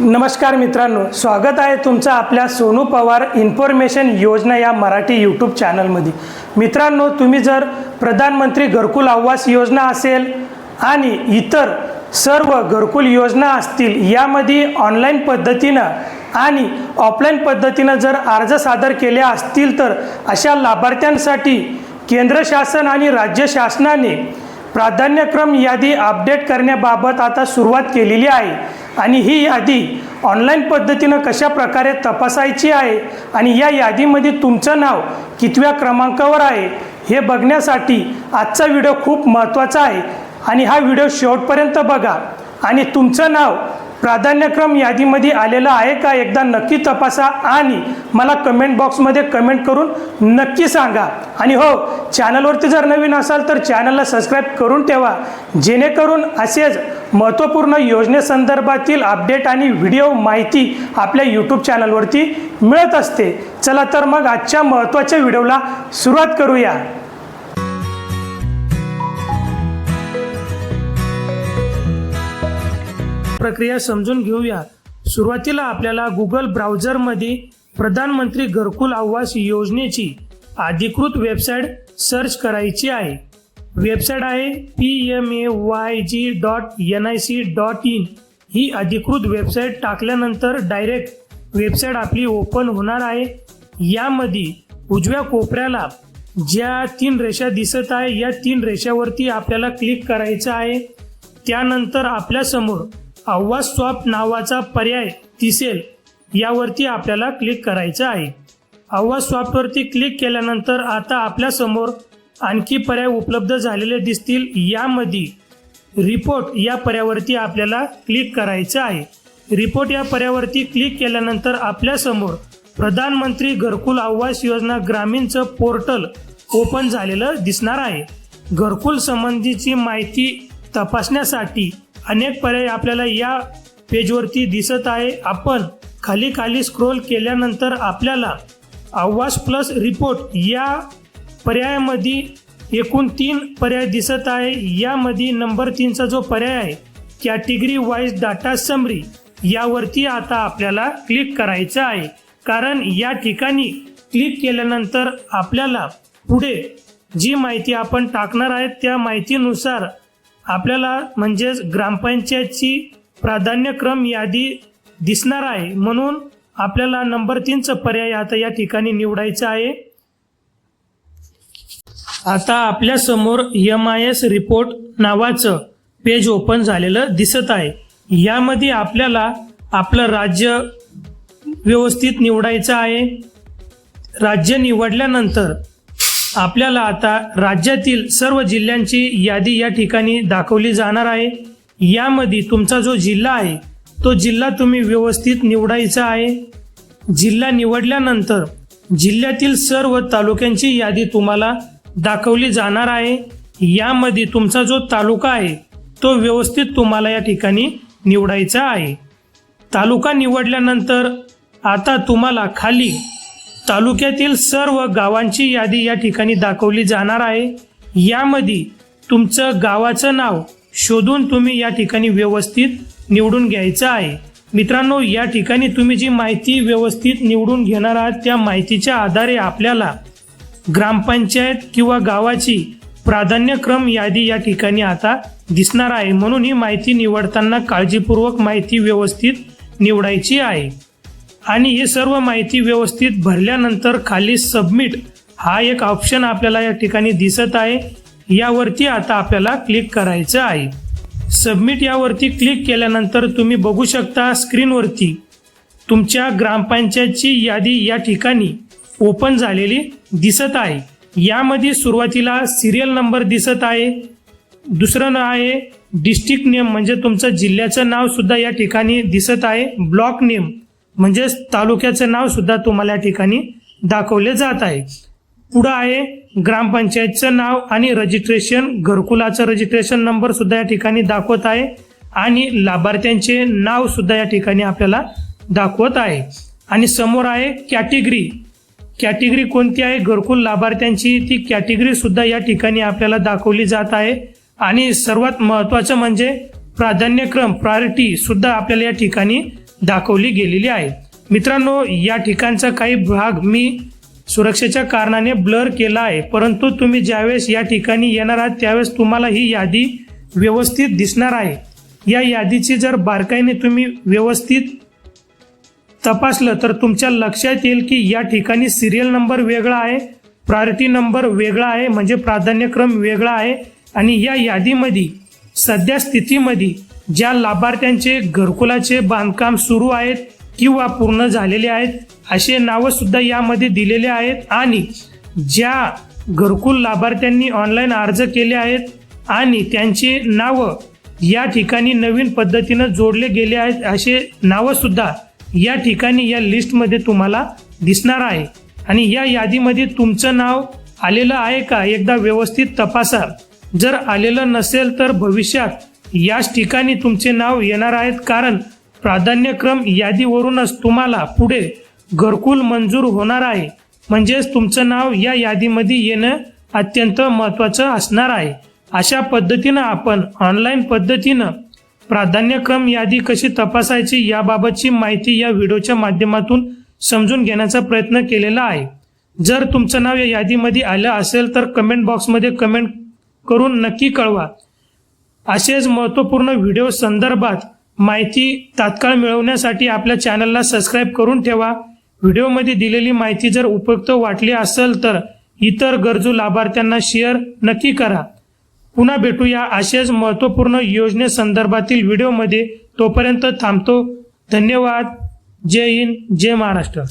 नमस्कार मित्रांनो स्वागत आहे तुमचं आपल्या सोनू पवार इन्फॉर्मेशन योजना या मराठी यूट्यूब चॅनलमध्ये. मित्रांनो तुम्ही जर प्रधानमंत्री घरकुल आवास योजना असेल आणि इतर सर्व घरकुल योजना असतील यामध्ये ऑनलाईन पद्धतीनं आणि ऑफलाईन पद्धतीनं जर अर्ज सादर केले असतील तर अशा लाभार्थ्यांसाठी केंद्र शासन आणि राज्य शासनाने प्राधान्यक्रम यादी अपडेट करण्याबाबत आता सुरुवात केलेली आहे. आणि ही यादी ऑनलाईन पद्धतीनं कशा प्रकारे तपासायची आहे आणि या यादीमध्ये तुमचं नाव कितव्या क्रमांकावर आहे हे बघण्यासाठी आजचा व्हिडिओ खूप महत्त्वाचा आहे आणि हा व्हिडिओ शेवटपर्यंत बघा. आणि तुमचं नाव प्राधान्यक्रम यादीमध्ये आलेलं आहे का एकदा नक्की तपासा आणि मला कमेंट बॉक्समध्ये कमेंट करून नक्की सांगा. आणि हो चॅनलवरती जर नवीन असाल तर चॅनलला सबस्क्राईब करून ठेवा. जेणेकरून असेच महत्त्वपूर्ण योजनेसंदर्भातील अपडेट आणि व्हिडिओ माहिती आपल्या यूट्यूब चॅनलवरती मिळत असते. चला तर मग आजच्या महत्त्वाच्या व्हिडिओला सुरुवात करूया. प्रक्रिया समजून घेऊया. सुरुवातीला आपल्याला गुगल ब्राउझरमध्ये प्रधानमंत्री घरकुल आवास योजनेची अधिकृत वेबसाईट सर्च करायची आहे. वेबसाईट आहे P M A Y G dot N I C dot in ही अधिकृत वेबसाईट टाकल्यानंतर डायरेक्ट वेबसाईट आपली ओपन होणार आहे. यामध्ये उजव्या कोपऱ्याला ज्या तीन रेषा दिसत आहे या तीन रेषावरती आपल्याला क्लिक करायचं आहे. त्यानंतर आपल्यासमोर आवाज स्वॉप नावाचा पर्याय दिसेल यावरती आपल्याला क्लिक करायचं आहे. आवाज स्वॉपवरती क्लिक केल्यानंतर आता आपल्यासमोर आणखी पर्याय उपलब्ध झालेले दिसतील यामध्ये रिपोर्ट या पर्यावरती आपल्याला क्लिक करायचं आहे. रिपोर्ट या पर्यावरती क्लिक केल्यानंतर आपल्यासमोर प्रधानमंत्री घरकुल आवास योजना ग्रामीणचं पोर्टल ओपन झालेलं दिसणार आहे. घरकुल संबंधीची माहिती तपासण्यासाठी अनेक पर्याय आपल्याला या पेजवरती दिसत आहे. आपण खाली खाली स्क्रोल केल्यानंतर आपल्याला आवास प्लस रिपोर्ट या पर्यायामध्ये एकूण तीन पर्याय दिसत आहे. यामध्ये नंबर तीनचा जो पर्याय आहे कॅटेगरी वाईज डाटा समरी यावरती आता आपल्याला क्लिक करायचं आहे. कारण या ठिकाणी क्लिक केल्यानंतर आपल्याला पुढे जी माहिती आपण टाकणार आहे त्या माहितीनुसार आपल्याला म्हणजेच ग्रामपंचायतची प्राधान्यक्रम यादी दिसणार आहे. म्हणून आपल्याला नंबर तीनचं पर्याय आता या ठिकाणी निवडायचं आहे. आता आपल्यासमोर एम आय एस रिपोर्ट नावाचं पेज ओपन झालेलं दिसत आहे. यामध्ये आपल्याला आपलं राज्य व्यवस्थित निवडायचं आहे. राज्य निवडल्यानंतर आपल्याला आता राज्यातील सर्व जिल्ह्यांची यादी या ठिकाणी दाखवली जाणार आहे. यामध्ये तुमचा जो जिल्हा आहे तो जिल्हा तुम्ही व्यवस्थित निवडायचा आहे. जिल्हा निवडल्यानंतर जिल्ह्यातील सर्व तालुक्यांची यादी तुम्हाला दाखवली जाणार आहे. यामध्ये तुमचा जो तालुका आहे तो व्यवस्थित तुम्हाला या ठिकाणी निवडायचा आहे. तालुका निवडल्यानंतर आता तुम्हाला खाली तालुक्यातील सर्व गावांची यादी या ठिकाणी दाखवली जाणार आहे. यामध्ये तुमचं गावाचं नाव शोधून तुम्ही या ठिकाणी व्यवस्थित निवडून घ्यायचं आहे. मित्रांनो या ठिकाणी तुम्ही जी माहिती व्यवस्थित निवडून घेणार आहात त्या माहितीच्या आधारे आपल्याला ग्रामपंचायत किंवा गावाची प्राधान्यक्रम यादी या ठिकाणी आता दिसणार आहे. म्हणून ही माहिती निवडताना काळजीपूर्वक माहिती व्यवस्थित निवडायची आहे. आणि ही सर्व माहिती व्यवस्थित भरल्यानंतर खाली सबमिट हा एक ऑप्शन आपल्याला या ठिकाणी दिसत आहे. यावरती आता आपल्याला क्लिक करायचं आहे. सबमिट यावरती क्लिक केल्यानंतर तुम्ही बघू शकता स्क्रीनवरती तुमच्या ग्रामपंचायतची यादी या ठिकाणी ओपन झालेली दिसत आहे. यामध्ये सुरुवातीला सिरियल नंबर दिसत आहे. दुसरं नाव आहे डिस्ट्रिक्ट नेम म्हणजे तुमचं जिल्ह्याचं नाव सुद्धा या ठिकाणी दिसत आहे. ब्लॉक नेम म्हणजेच तालुक्याचं नाव सुद्धा तुम्हाला या ठिकाणी दाखवले जात आहे. पुढं आहे ग्रामपंचायतचं नाव आणि रजिस्ट्रेशन घरकुलाचं रजिस्ट्रेशन नंबर सुद्धा या ठिकाणी दाखवत आहे. आणि लाभार्थ्यांचे नाव सुद्धा या ठिकाणी आपल्याला दाखवत आहे. आणि समोर आहे कॅटेगरी कॅटेगरी कोणती आहे? घरकुल लाभार्थ्यांची ती कॅटेगरी सुद्धा या ठिकाणी आपल्याला दाखवली जात आहे. आणि सर्वात महत्त्वाचं म्हणजे प्राधान्यक्रम प्रायोरिटी सुद्धा आपल्याला या ठिकाणी दाखवली गेलेली आहे. मित्रांनो या ठिकाणचा काही भाग मी सुरक्षेच्या कारणाने ब्लर केला आहे. परंतु तुम्ही ज्यावेळेस या ठिकाणी येणार आहात त्यावेळेस तुम्हाला ही यादी व्यवस्थित दिसणार आहे. या यादीची जर बारकाईने तुम्ही व्यवस्थित तपासलं तर तुमच्या लक्षात येईल की या ठिकाणी सिरियल नंबर वेगळा आहे प्रायोरिटी नंबर वेगळा आहे म्हणजे प्राधान्यक्रम वेगळा आहे. आणि या यादीमध्ये सध्या स्थितीमध्ये ज्या लाभार्थ्यांचे घरकुलाचे बांधकाम सुरू आहेत किंवा पूर्ण झालेले आहेत असे नावंसुद्धा यामध्ये दिलेले आहेत. आणि ज्या घरकुल लाभार्थ्यांनी ऑनलाईन अर्ज केले आहेत आणि त्यांचे नावं या ठिकाणी नवीन पद्धतीनं जोडले गेले आहेत असे नावंसुद्धा या ठिकाणी या लिस्टमध्ये तुम्हाला दिसणार आहे. आणि या यादीमध्ये तुमचं नाव आलेलं आहे का एकदा व्यवस्थित तपासा. जर आलेलं नसेल तर भविष्यात याच ठिकाणी तुमचे नाव येणार आहेत कारण प्राधान्यक्रम यादीवरूनच तुम्हाला पुढे घरकुल मंजूर होणार आहे. म्हणजेच तुमचं नाव या यादीमध्ये येणं अत्यंत महत्त्वाचं असणार आहे. अशा पद्धतीनं आपण ऑनलाईन पद्धतीनं प्राधान्यक्रम यादी कशी तपासायची याबाबतची माहिती या व्हिडिओच्या माध्यमातून समजून घेण्याचा प्रयत्न केलेला आहे. जर तुमचं नाव या यादीमध्ये आलं असेल तर कमेंट बॉक्समध्ये कमेंट करून नक्की कळवा. असेच महत्त्वपूर्ण व्हिडिओ संदर्भात माहिती तात्काळ मिळवण्यासाठी आपल्या चॅनलला सबस्क्राईब करून ठेवा. व्हिडिओमध्ये दिलेली माहिती जर उपयुक्त वाटली असेल तर इतर गरजू लाभार्थ्यांना शेअर नक्की करा. पुन्हा भेटूया अशाच महत्त्वपूर्ण योजनेसंदर्भातील व्हिडिओमध्ये. तोपर्यंत थांबतो. धन्यवाद. जय हिंद. जय महाराष्ट्र.